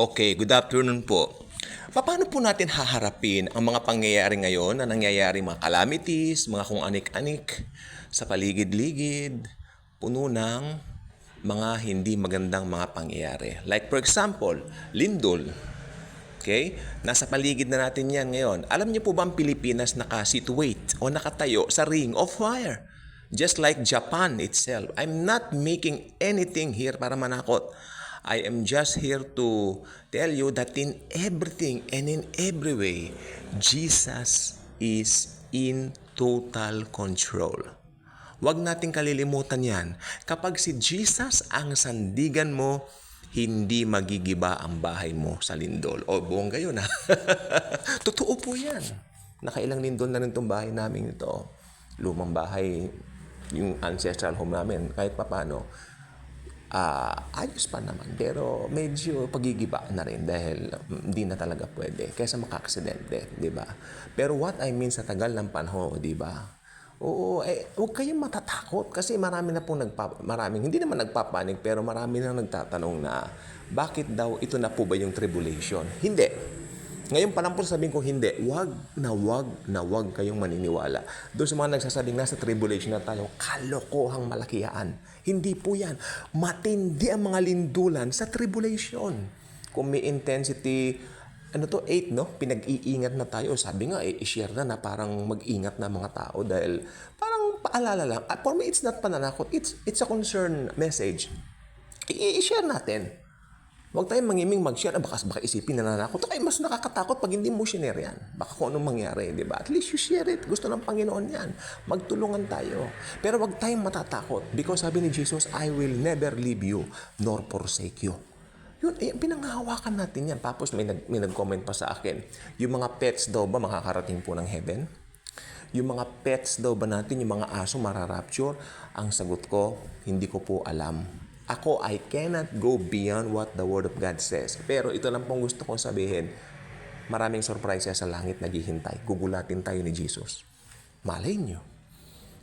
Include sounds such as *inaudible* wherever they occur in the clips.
Okay, good afternoon po. Paano po natin haharapin ang mga pangyayari ngayon na nangyayari mga calamities, mga kung anik-anik sa paligid-ligid, puno ng mga hindi magandang mga pangyayari. Like for example, lindol. Okay? Nasa paligid na natin yan ngayon. Alam niyo po ba ang Pilipinas nakasituate o nakatayo sa ring of fire? Just like Japan itself. I'm not making anything here para manakot. I am just here to tell you that in everything and in every way, Jesus is in total control. Huwag nating kalilimutan yan. Kapag si Jesus ang sandigan mo, hindi magigiba ang bahay mo sa lindol. O buong gayon ha. *laughs* Totoo po yan. Nakailang lindol na rin itong bahay namin ito. Lumang bahay, yung ancestral home namin, kahit papano, ah ayos pa naman. Pero medyo pagigiba na rin dahil mm, hindi na talaga pwede. Kaysa makaaksidente, di ba? Pero what I mean sa tagal ng panahon, di ba? Oo, eh, huwag kayong matatakot kasi marami na pong nagpa, maraming, hindi naman nagpapanik, pero marami na nagtatanong na, bakit daw ito na po ba yung tribulation? Hindi. Ngayon pa lang po sabihin ko hindi, wag na wag na wag kayong maniniwala. Doon sa mga nagsasabing nasa tribulation na tayo, kalokohang malakiyaan. Hindi po yan. Matindi ang mga lindulan sa tribulation. Kung may intensity, ano to, 8, no? Pinag-iingat na tayo. Sabi nga, eh, i-share na na parang mag-ingat na mga tao dahil parang paalala lang. For me, it's not pananakot. It's, it's a concern message. I-share natin. Huwag tayong mangiming mag-share. Ah, baka, baka isipin na nanakot. Ay, mas nakakatakot pag hindi mo share yan. Baka kung anong mangyari, di ba? At least you share it. Gusto ng Panginoon yan. Magtulungan tayo. Pero huwag tayong matatakot. Because sabi ni Jesus, I will never leave you nor forsake you. Yun, eh, pinanghahawakan natin yan. Tapos may, nag, may nag-comment pa sa akin, yung mga pets daw ba makakarating po ng heaven? Yung mga pets daw ba natin, yung mga aso mararapture? Ang sagot ko, hindi ko po alam. Ako, I cannot go beyond what the Word of God says. Pero ito lang pong gusto kong sabihin, maraming surprises sa langit naghihintay. Gugulatin tayo ni Jesus. Malay nyo.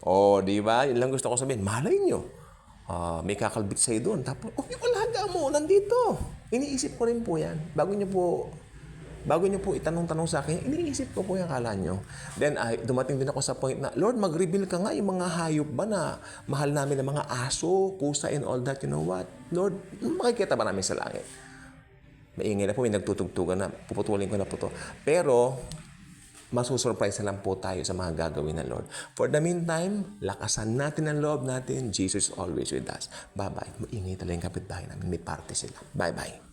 O, di ba? Yun lang gusto ko sabihin. Malay nyo. Ah, may kakalbit sa'yo doon. Tapos, oh, yung alaga mo, nandito. Iniisip ko rin po yan. Bago nyo po Bago nyo po itanong-tanong sa akin, iniisip ko po yung akala nyo. Then, ay, dumating din ako sa point na, Lord, mag-reveal ka nga yung mga hayop ba na mahal namin ng mga aso, pusa, and all that. You know what? Lord, makikita ba namin sa langit? Maingay na po, may nagtutugtugan na. Puputulin ko na po to. Pero, masusurprise na lang po tayo sa mga gagawin ng Lord. For the meantime, lakasan natin ang loob natin. Jesus is always with us. Bye-bye. Maingay talaga yung kapitbahay namin. May party sila. Bye-bye.